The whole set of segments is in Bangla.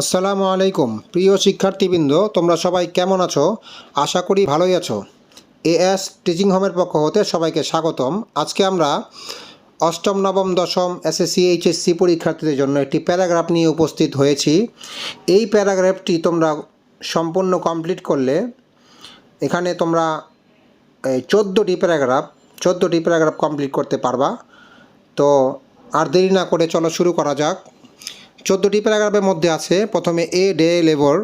আসসালামু আলাইকুম। প্রিয় শিক্ষার্থীবৃন্দ, তোমরা সবাই কেমন আছো? আশা করি ভালোই আছো। এএস টিচিং হোমের পক্ষ হতে সবাইকে স্বাগতম। আজকে আমরা অষ্টম, নবম, দশম এসএসসি এইচএসসি পরীক্ষার্থীদের জন্য একটি প্যারাগ্রাফ নিয়ে উপস্থিত হয়েছি। এই প্যারাগ্রাফটি তোমরা সম্পূর্ণ কমপ্লিট করলে এখানে তোমরা চোদ্দোটি প্যারাগ্রাফ চোদ্দোটি প্যারাগ্রাফ কমপ্লিট করতে পারবা। তো আর দেরি না করে চলো শুরু করা যাক। চোদ্দোটি প্যারাগ্রাফের মধ্যে আছে। প্রথমে a day labour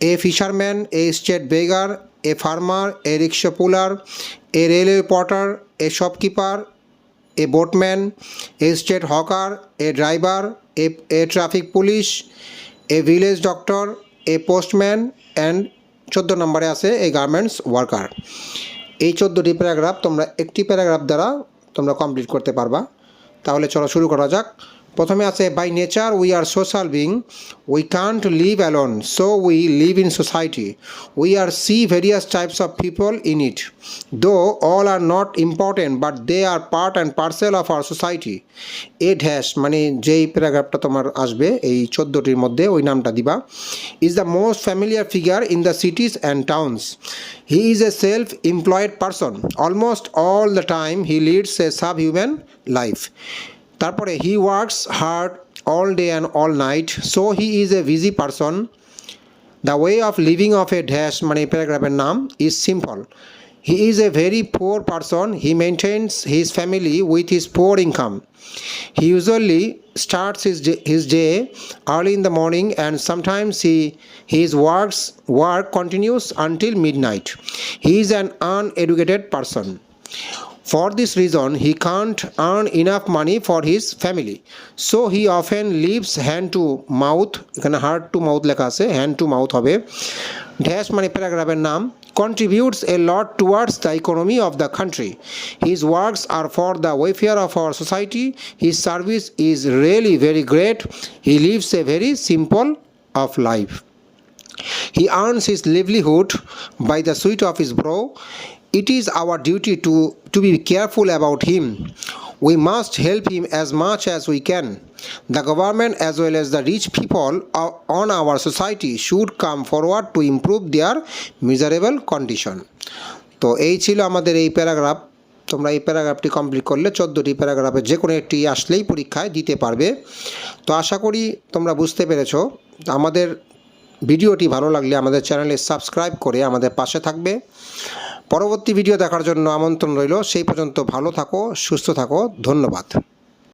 a fisherman, a state beggar, a farmer, a rickshaw puller, a railway porter, a shopkeeper, a boatman, a state hawker, a driver, a a traffic police, a village doctor, a postman, and চোদ্দ নম্বরে আছে এ গার্মেন্টস ওয়ার্কার। এই চোদ্দোটি প্যারাগ্রাফ তোমরা একটি প্যারাগ্রাফ দ্বারা তোমরা কমপ্লিট করতে পারবা। তাহলে চলো শুরু করা যাক। প্রথমে আছে by nature we are social being we can't live alone so we live in society we are see various types of people in it though all are not important but they are part and parcel of our society a dash মানে যেই প্যারাগ্রাফটা তোমার আসবে, এই চোদ্দোটির মধ্যে ওই নামটা দিবা। Is the most familiar figure in the cities and towns he is a self employed person almost all the time he leads a sub human life তারপরে he works hard all day and all night so he is a busy person the way of living of a dash মানে এই প্যারাগ্রাফের নাম is simple he is a very poor person he maintains his family with his poor income He usually starts his day, his day early in the morning and sometimes he his works work continues until midnight. He is an uneducated person. For this reason, he can't earn enough money for his family. So he often lives hand to mouth, এখানে হার্ট টু মাউথ লেখা আছে হ্যান্ড টু মাউথ হবে ড্যাশ মানে প্যারাগ্রাফের নাম contributes a lot towards the economy of the country. His works are for the welfare of our society. His service is really very great. He lives a very simple of life. He earns his livelihood by the sweat of his brow. It is our duty to, to be careful about him. We must help him as much as we can. The government as well as the rich people on our society should come forward to improve their miserable condition. তো এই ছিল আমাদের এই প্যারাগ্রাফ তোমরা এই প্যারাগ্রাফটি কমপ্লিট করলে চোদ্দোটি প্যারাগ্রাফের যে কোনো একটি আসলেই পরীক্ষায় দিতে পারবে তো আশা করি তোমরা বুঝতে পেরেছ আমাদের ভিডিওটি ভালো লাগলে আমাদের চ্যানেলে সাবস্ক্রাইব করে আমাদের পাশে থাকবে। পরবর্তী ভিডিও দেখার জন্য আমন্ত্রণ রইল। সেই পর্যন্ত ভালো থাকো, সুস্থ থাকো। ধন্যবাদ।